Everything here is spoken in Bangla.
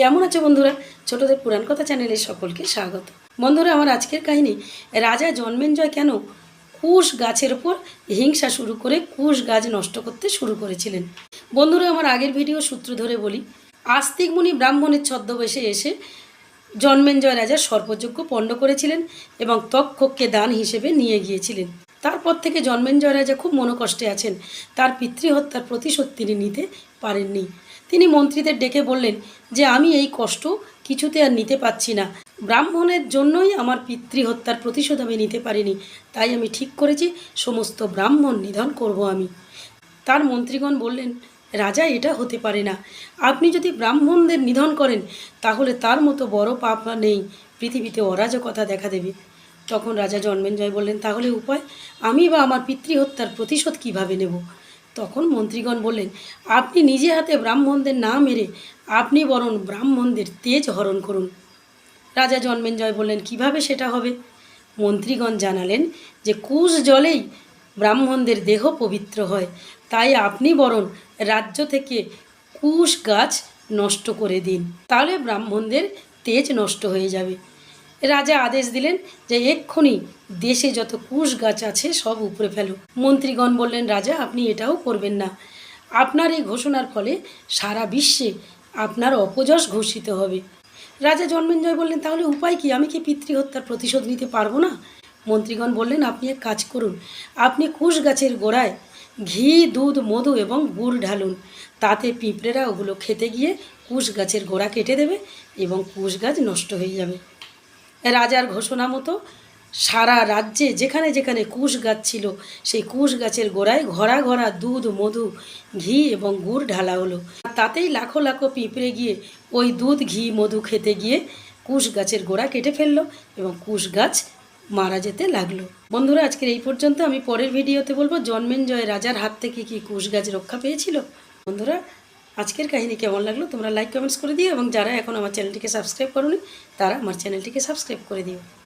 কেমন আছো বন্ধুরা? ছোটদের পুরাণ কথা চ্যানেলে সকলকে স্বাগত। বন্ধুরা, আমার আজকের কাহিনী, রাজা জন্মেঞ্জয় কেন কুশ গাছের ওপর হিংসা শুরু করে কুশ গাছ নষ্ট করতে শুরু করেছিলেন? বন্ধুরা, আমার আগের ভিডিও সূত্র ধরে বলি, আস্তিক মুনি ব্রাহ্মণের ছদ্মবেশে এসে জন্মেঞ্জয় রাজা সর্পযজ্ঞ পণ্ড করেছিলেন এবং তক্ষককে দান হিসেবে নিয়ে গিয়েছিলেন। তারপর থেকে জন্মেঞ্জয় রাজা খুব মনোকষ্টে আছেন। তার পিতৃহত্যার প্রতিশোধ তিনি নিতে পারেননি। তিনি মন্ত্রীদের ডেকে বললেন যে, আমি এই কষ্ট কিছুতে আর নিতে পারছি না। ব্রাহ্মণের জন্যই আমার পিতৃহত্যার প্রতিশোধ আমি নিতে পারিনি। তাই আমি ঠিক করেছি, সমস্ত ব্রাহ্মণ নিধন করব আমি। তার মন্ত্রীগণ বললেন, রাজা, এটা হতে পারে না। আপনি যদি ব্রাহ্মণদের নিধন করেন, তাহলে তার মতো বড় পাপ নেই। পৃথিবীতে অরাজকতা দেখা দেবে। তখন রাজা জন্মেঞ্জয় বললেন, তাহলে উপায়? আমি বা আমার পিতৃহত্যার প্রতিশোধ কীভাবে নেব? তখন মন্ত্রীগণ বললেন, আপনি নিজে হাতে ব্রাহ্মণদের না মেরে আপনি বরং ব্রাহ্মণদের তেজ হরণ করুন। রাজা জন্মেঞ্জয় বললেন, কীভাবে সেটা হবে? মন্ত্রীগণ জানালেন যে, কুশ জলেই ব্রাহ্মণদের দেহ পবিত্র হয়, তাই আপনি বরং রাজ্য থেকে কুশ গাছ নষ্ট করে দিন, তাহলে ব্রাহ্মণদের তেজ নষ্ট হয়ে যাবে। রাজা আদেশ দিলেন যে এক্ষুনি দেশে যত কুশ গাছ আছে সব উপরে ফেলো। মন্ত্রীগণ বললেন, রাজা, আপনি এটাও করবেন না। আপনার এই ঘোষণার ফলে সারা বিশ্বে আপনার অপযশ ঘোষিত হবে রাজা জন্মেঞ্জয় বললেন, তাহলে উপায় কি? আমি কি পিতৃহত্যার প্রতিশোধ নিতে পারব না মন্ত্রীগণ বললেন, আপনি এক কাজ করুন। আপনি কুশ গাছের গোড়ায় ঘি, দুধ, মধু এবং গুড় ঢালুন। তাতে পিঁপড়েরা ওগুলো খেতে গিয়ে কুশ গাছের গোড়া কেটে দেবে এবং কুশ গাছ নষ্ট হয়ে যাবে। রাজার ঘোষণা মতো সারা রাজ্যে যেখানে যেখানে কুশ গাছ ছিল, সেই কুশ গাছের গোড়ায় ঘরা ঘরা দুধ, মধু, ঘি এবং গুড় ঢালা হলো। তাতেই লাখো লাখো পিঁপড়ে গিয়ে ওই দুধ, ঘি, মধু খেতে গিয়ে কুশ গাছের গোড়া কেটে ফেলল এবং কুশ গাছ মারা যেতে লাগল। বন্ধুরা, আজকের এই পর্যন্ত। আমি পরের ভিডিওতে বলব, জন্মেঞ্জয় রাজার হাত থেকে কি কুশ গাছ রক্ষা পেয়েছিল? বন্ধুরা আজকের কাহিনী কেমন লাগল তোমরা লাইক কমেন্টস করে দিও এবং যারা এখন আমার চ্যানেলটিকে সাবস্ক্রাইব করোনি, তারা আমার চ্যানেলটিকে সাবস্ক্রাইব করে দিও।